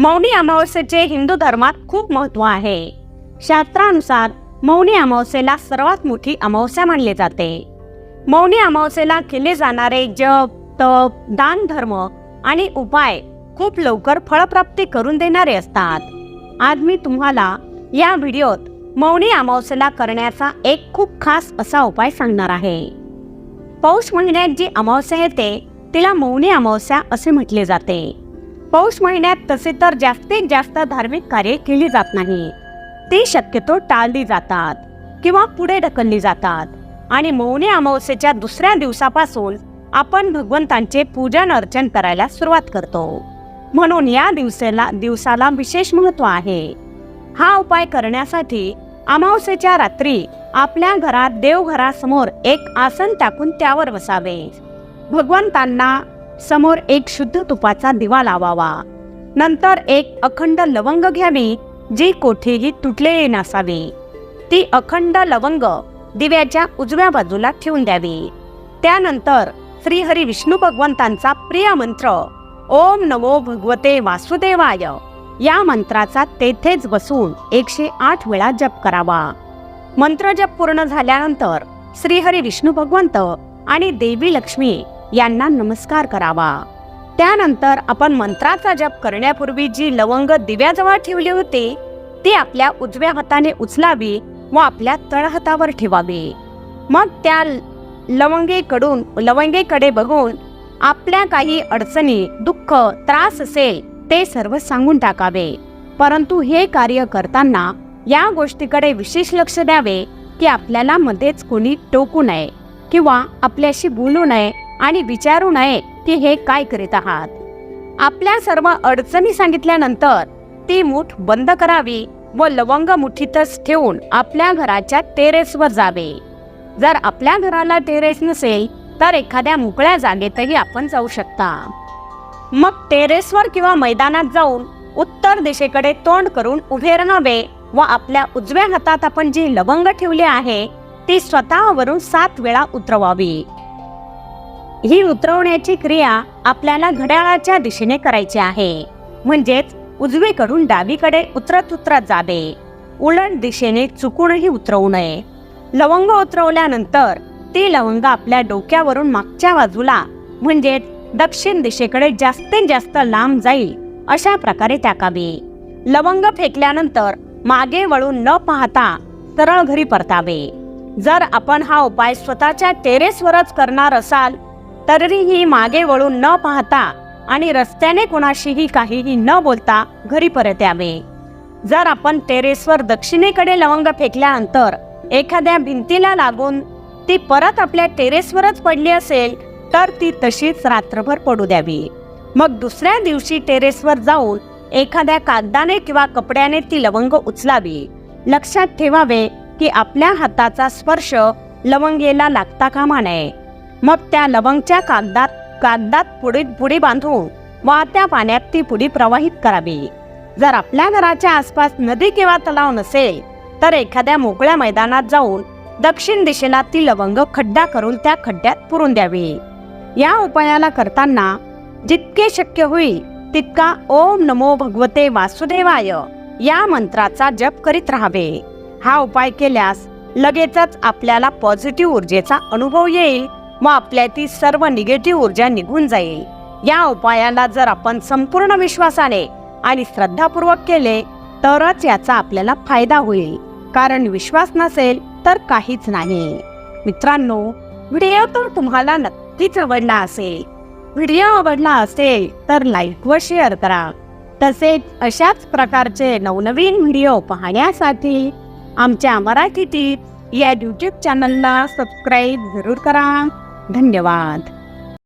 मौनी अमावस्येचे हिंदू धर्मात खूप महत्त्व आहे. शास्त्रानुसार मौनी अमावस्येला सर्वात मोठी अमावस्या मानली जाते. मौनी अमावस्येला केले जाणारे जप तप दान धर्म आणि उपाय खूप लवकर फळप्राप्ती करून देणारे असतात. आज मी तुम्हाला या व्हिडिओत मौनी अमावस्येला करण्याचा एक खूप खास असा उपाय सांगणार आहे. पौष महिन्यात जी अमावस्या येते तिला मौनी अमावस्या असे म्हटले जाते. पौष महिन्यात तसे तर जास्तीत जास्त धार्मिक कार्ये केली जात नाही. ती शक्यतो टाळली जातात किंवा पुढे ढकलली जातात. आणि मौनी अमावस्येच्या दुसऱ्या दिवसापासून आपण भगवंतांचे पूजन अर्चन करायला सुरुवात करतो. म्हणून या दिवसेला दिवसाला विशेष महत्त्व आहे. हा उपाय करण्यासाठी अमावस्येच्या रात्री आपल्या घरात देवघरासमोर एक आसन टाकून त्यावर बसावे. भगवंतांना समोर एक शुद्ध तुपाचा दिवा लावावा. नंतर एक अखंड लवंग घ्यावी जी कोठेही तुटलेली नसावी. ती अखंड लवंग दिव्याच्या उजव्या बाजूला ठेवून द्यावी. त्यानंतर श्रीहरी विष्णू भगवंतांचा प्रिय मंत्र ओम नमो भगवते वासुदेवाय. या मंत्राचा तेथेच बसून एकशे आठ वेळा जप करावा. मंत्र जप पूर्ण झाल्यानंतर श्रीहरी विष्णू भगवंत आणि देवी लक्ष्मी यांना नमस्कार करावा. त्यानंतर आपण मंत्राचा जप करण्यापूर्वी जी लवंग दिव्याजवळ ठेवली होती ती आपल्या उजव्या हाताने उचलावी व आपल्या तळहातावर ठेवावी. मग त्या लवंगेकडून लवंगेकडे बघून आपल्या काही अडचणी दुःख त्रास असेल ते सर्व सांगून टाकावे. परंतु हे कार्य करताना या गोष्टीकडे विशेष लक्ष द्यावे की आपल्याला मध्येच कोणी टोकू नये किंवा आपल्याशी बोलू नये आणि विचारू नये की हे काय करीत आहात. आपल्या सर्व अडचणी सांगितल्यानंतर ती मूठ बंद करावी व लवंग मुठीतच ठेवून आपल्या घराच्या टेरेसवर जावे. जर आपल्या घराला टेरेस नसेल तर एखाद्या मोकळ्या जागेतही आपण जाऊ शकता. मग टेरेसवर किंवा मैदानात जाऊन उत्तर दिशेकडे तोंड करून उभे राहावे व आपल्या उजव्या हातात आपण जी लवंग ठेवली आहे ती स्वतःवरून सात वेळा उतरवावी. ही उतरवण्याची क्रिया आपल्याला घड्याळाच्या दिशेने करायची आहे. म्हणजेच उजवीकडून डावीकडे उतरत उतरत जावे. उलट दिशेने चुकूनही उतरवू नये. लवंग उतरवल्यानंतर ती लवंग आपल्या डोक्यावरून मागच्या बाजूला म्हणजे दक्षिण दिशेकडे जास्तीत जास्त लांब जाईल अशा प्रकारे टाकावी. लवंग फेकल्यानंतर मागे वळून न पाहता सरळ घरी परतावे. जर आपण हा उपाय स्वतःच्या टेरेसवरच करणार असाल तरीही मागे वळून न पाहता आणि रस्त्याने कुणाशीही काहीही न बोलता घरी परत यावे. जर आपण टेरेसवर दक्षिणेकडे लवंग फेकल्यानंतर एखाद्या भिंतीला लागून ती परत आपल्या टेरेसवरच पडली असेल तर ती तशीच रात्रभर पडू द्यावी. मग दुसऱ्या दिवशी टेरेसवर जाऊन एखाद्या कागदाने किंवा कपड्याने ती लवंग उचलावी. लक्षात ठेवावे की आपल्या हाताचा स्पर्श लवंगेला लागता कामा नये. मग त्या लवंगच्या कागदात कागदात पुढे पुढे बांधून वाहत्या पाण्यात ती पुढी प्रवाहित करावी. जर आपल्या घराच्या आसपास नदी किंवा तलाव नसेल तर एखाद्या मोकळ्या मैदानात जाऊन दक्षिण दिशेला ती लवंग खड्डा करून त्या खड्ड्यात पुरून द्यावी. या उपायाला करताना जितके शक्य होईल तितका ओम नमो भगवते वासुदेवाय या मंत्राचा जप करीत राहावे. हा उपाय केल्यास लगेचच आपल्याला पॉझिटिव्ह ऊर्जेचा अनुभव येईल. व आपल्यातील सर्व निगेटिव्ह ऊर्जा निघून जाईल. या उपायाला जर आपण संपूर्ण विश्वासाने आणि श्रद्धापूर्वक केले तरच याचा आपल्याला फायदा होईल. कारण विश्वास नसेल तर काहीच नाही. मित्रांनो व्हिडिओ तर तुम्हाला नक्कीच आवडला असेल. व्हिडिओ आवडला असेल तर लाईक व शेअर करा. तसेच अशाच प्रकारचे नवनवीन व्हिडिओ पाहण्यासाठी आमच्या मराठी टीप या यूट्यूब चॅनलला सबस्क्राईब जरूर करा. धन्यवाद.